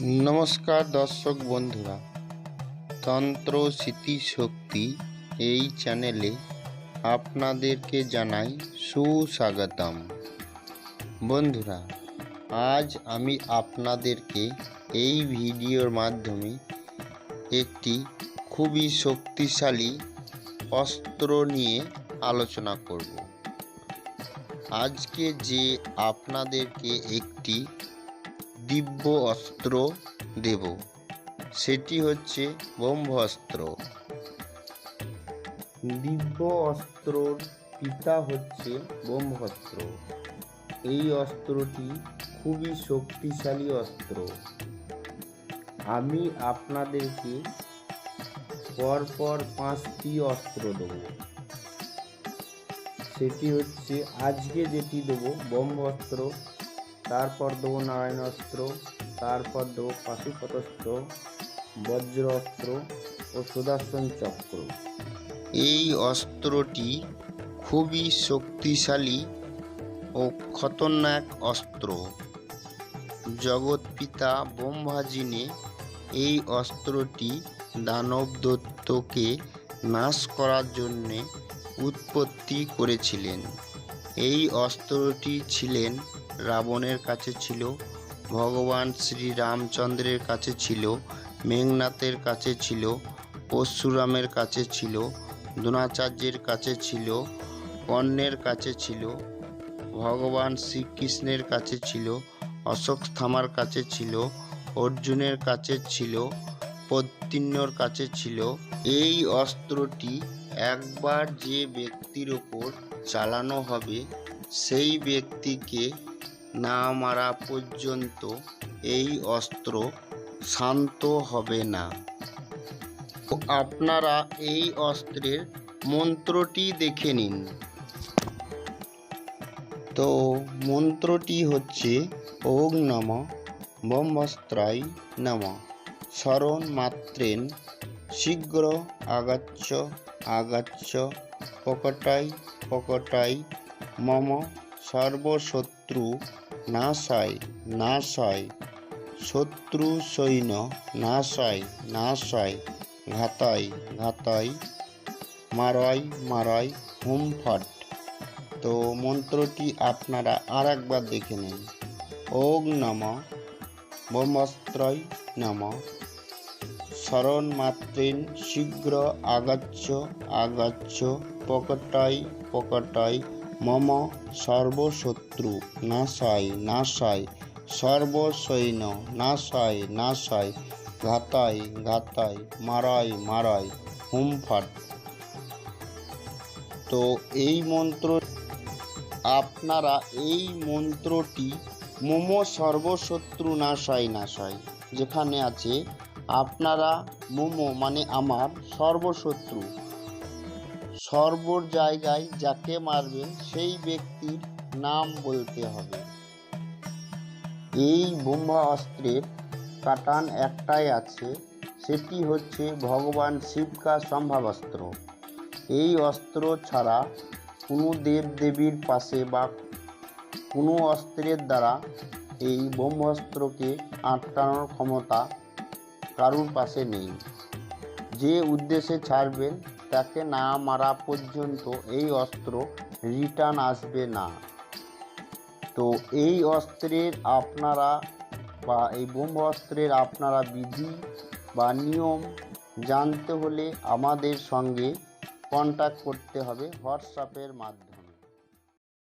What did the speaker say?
নমস্কার দর্শক বন্ধুরা, তন্ত্র স্মৃতিশক্তি এই চ্যানেলে আপনাদেরকে জানাই সুস্বাগতম। বন্ধুরা, আজ আমি আপনাদেরকে এই ভিডিওর মাধ্যমে একটি খুবই শক্তিশালী অস্ত্র নিয়ে আলোচনা করব। আজকে যে আপনাদেরকে একটি দিব্য অস্ত্র দেব। সেটি হচ্ছে ব্রহ্মাস্ত্র দিব্য অস্ত্রর পিতা হচ্ছে ব্রহ্মাস্ত্র এই অস্ত্রটি খুবই শক্তিশালী অস্ত্র। আমি আপনাদেরকে পরপর পাঁচটি অস্ত্র দেবো। সেটি হচ্ছে, আজকে যেটি দেবো ব্রহ্মাস্ত্র তারপর দেবো নারায়ণ অস্ত্র তারপর দেবো পাশুপতস্ত্র বজ্র অস্ত্র ও সুদর্শন চক্র। এই অস্ত্রটি খুবই শক্তিশালী ও খতরনাক অস্ত্র। জগৎপিতা ব্রহ্মাজিনে এই অস্ত্রটি দানব দত্তকে নাশ করার জন্যে উৎপত্তি করেছিলেন। এই অস্ত্রটি ছিলেন রাবণের কাছে ছিল, ভগবান শ্রী রামচন্দ্রের কাছে ছিল, মেঘনাথের কাছে ছিল, পরশুরামের কাছে ছিল, দ্রোণাচার্যের কাছে ছিল কর্ণের কাছে ছিল, ভগবান শ্রীকৃষ্ণের কাছে ছিল, অশোক থামার কাছে ছিল, অর্জুনের কাছে ছিল প্রদ্যুম্নর কাছে ছিল, এই অস্ত্রটি একবার যে ব্যক্তির ওপর চালানো হবে, সেই ব্যক্তিকে না মারা পর্যন্ত এই অস্ত্র শান্ত হবে না। আপনারা এই অস্ত্রের মন্ত্রটি দেখে নিন। তো মন্ত্রটি হচ্ছে, ওং নম ব্রহ্মস্ত্রাই নম। স্মরণ মাত্রেন শীঘ্র আগাচ্ছ আগাচ্ছ, পকটাই পকটাই, মম সর্বশত্রু নাশায় নাশায়, শত্রু সৈন্য নাশায় নাশায়, ঘাতাই ঘাতাই, মারাই মারাই হুম ফট তো মন্ত্রটি আপনারা আর একবার দেখে নিন। ওং নম, ব্রহ্মাস্ত্রয় নম। স্মরণ মাত্রেন, শীঘ্র আগাচ্ছ আগাচ্ছ, পকটাই পকটাই, মম সর্বশত্রু নাশায় নাশায় সর্বসৈন্য নাশায় নাশায় ঘাতাই ঘাতাই, মারাই মারাই, হুমফাট। তো এই মন্ত্র, আপনারা এই মন্ত্রটি মম সর্বশত্রু নাশায় নাশায় যেখানে আছে আপনারা মোমো মানে আমার সর্বশত্রু। সর্বর জায়গায় যাকে মারবেন সেই ব্যক্তির নাম বলতে হবে। এই ব্রহ্মা অস্ত্রের কাটান একটাই আছে, সেটি হচ্ছে ভগবান শিবকা সম্ভাবাস্ত্র। এই অস্ত্র ছাড়া কোনো দেব দেবীর পাশে বা কোনো অস্ত্রের দ্বারা এই ব্রহ্মাস্ত্রকে আটকানোর ক্ষমতা কারুর পাশে নেই। যে উদ্দেশ্যে ছাড়বেন, তাকে না মারা পর্যন্ত এই অস্ত্র রিটার্ন আসবে না। তো এই অস্ত্রের আপনারা বা এই ব্রহ্ম অস্ত্রের আপনারা বিধি বা নিয়ম জানতে হলে আমাদের সঙ্গে কন্ট্যাক্ট করতে হবে হোয়াটসঅ্যাপের মাধ্যমে।